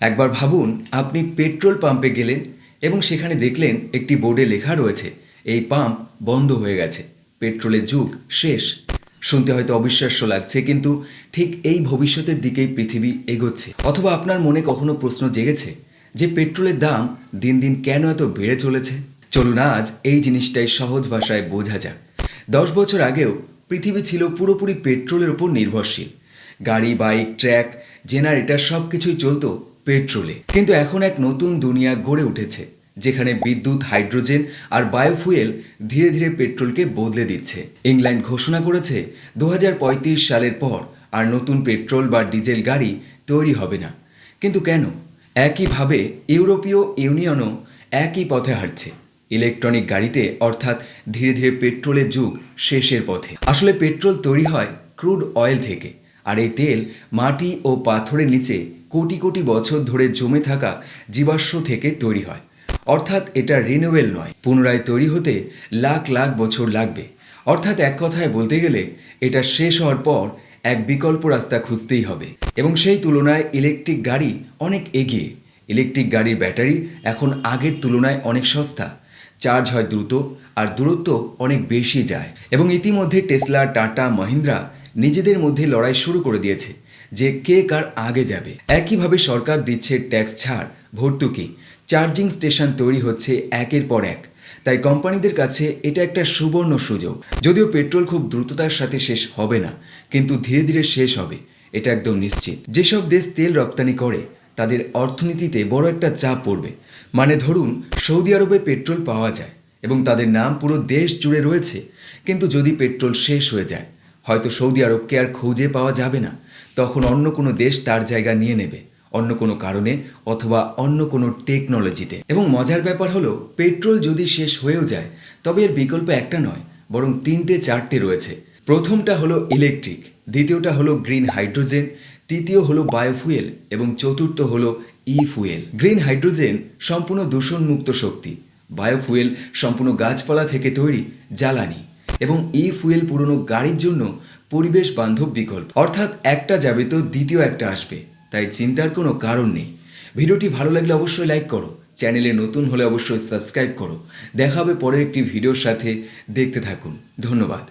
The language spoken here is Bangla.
একবার ভাবুন, আপনি পেট্রোল পাম্পে গেলেন এবং সেখানে দেখলেন একটি বোর্ডে লেখা রয়েছে, এই পাম্প বন্ধ হয়ে গেছে, পেট্রোলের যুগ শেষ। শুনতে হয়তো অবিশ্বাস্য লাগছে, কিন্তু ঠিক এই ভবিষ্যতের দিকেই পৃথিবী এগোচ্ছে। অথবা আপনার মনে কখনো প্রশ্ন জেগেছে যে পেট্রোলের দাম দিন দিন কেন এত বেড়ে চলেছে? চলুন আজ এই জিনিসটাই সহজ ভাষায় বোঝা যাক। দশ বছর আগেও পৃথিবী ছিল পুরোপুরি পেট্রোলের উপর নির্ভরশীল। গাড়ি, বাইক, ট্র্যাক, জেনারেটার সব কিছুই চলতো পেট্রোলে। কিন্তু এখন এক নতুন দুনিয়া গড়ে উঠেছে, যেখানে বিদ্যুৎ, হাইড্রোজেন আর বায়োফুয়েল ধীরে ধীরে পেট্রোলকে বদলে দিচ্ছে। ইংল্যান্ড ঘোষণা করেছে দু হাজার পঁয়ত্রিশ সালের পর আর নতুন পেট্রোল বা ডিজেল গাড়ি তৈরি হবে না। কিন্তু কেন? একইভাবে ইউরোপীয় ইউনিয়নও একই পথে হাঁটছে। ইলেকট্রনিক গাড়িতে অর্থাৎ ধীরে ধীরে পেট্রোলের যুগ শেষের পথে। আসলে পেট্রোল তৈরি হয় ক্রুড অয়েল থেকে। আর এই তেল মাটি ও পাথরের নিচে কোটি কোটি বছর ধরে জমে থাকা জীবাশ্ম থেকে তৈরি হয়। অর্থাৎ এটা রিনিউয়েল নয়, পুনরায় তৈরি হতে লাখ লাখ বছর লাগবে। অর্থাৎ এক কথায় বলতে গেলে, এটা শেষ হওয়ার পর এক বিকল্প রাস্তা খুঁজতেই হবে। এবং সেই তুলনায় ইলেকট্রিক গাড়ি অনেক এগিয়ে। ইলেকট্রিক গাড়ির ব্যাটারি এখন আগের তুলনায় অনেক সস্তা। চার্জ হয় দ্রুত আর দূরত্ব অনেক বেশি যায়। এবং ইতিমধ্যে টেসলা টাটা মহিন্দ্রা নিজেদের মধ্যে লড়াই শুরু করে দিয়েছে যে কে কার আগে যাবে। একইভাবে সরকার দিচ্ছে ট্যাক্স ছাড়, ভর্তুকি। চার্জিং স্টেশন তৈরি হচ্ছে একের পর এক। তাই কোম্পানিদের কাছে এটা একটা সুবর্ণ সুযোগ। যদিও পেট্রোল খুব দ্রুততার সাথে শেষ হবে না, কিন্তু ধীরে ধীরে শেষ হবে, এটা একদম নিশ্চিত। যেসব দেশ তেল রপ্তানি করে, তাদের অর্থনীতিতে বড় একটা চাপ পড়বে। মানে ধরুন, সৌদি আরবে পেট্রোল পাওয়া যায় এবং তাদের নাম পুরো দেশ জুড়ে রয়েছে, কিন্তু যদি পেট্রোল শেষ হয়ে যায় হয়তো সৌদি আরবকে আর খুঁজে পাওয়া যাবে না। তখন অন্য কোনো দেশ তার জায়গা নিয়ে নেবে, অন্য কোনো কারণে অথবা অন্য কোনো টেকনোলজিতে। এবং মজার ব্যাপার হলো, পেট্রোল যদি শেষ হয়েও যায়, তবে এর বিকল্প একটা নয়, বরং তিনটে চারটে রয়েছে। প্রথমটা হলো ইলেকট্রিক, দ্বিতীয়টা হলো গ্রিন হাইড্রোজেন, তৃতীয় হলো বায়োফুয়েল, এবং চতুর্থ হলো ই ফুয়েল গ্রিন হাইড্রোজেন সম্পূর্ণ দূষণমুক্ত শক্তি। বায়োফুয়েল সম্পূর্ণ গাছপালা থেকে তৈরি, জ্বালানি। এবং ই ফুয়েল পুরনো গাড়ির জন্য পরিবেশ বান্ধব বিকল্প। অর্থাৎ একটা যাবে তো দ্বিতীয় একটা আসবে, তাই চিন্তার কোনো কারণ নেই। ভিডিওটি ভালো লাগলে অবশ্যই লাইক করো, চ্যানেলে নতুন হলে অবশ্যই সাবস্ক্রাইব করো। দেখাবে পরের একটি ভিডিওর সাথে, দেখতে থাকুন, ধন্যবাদ।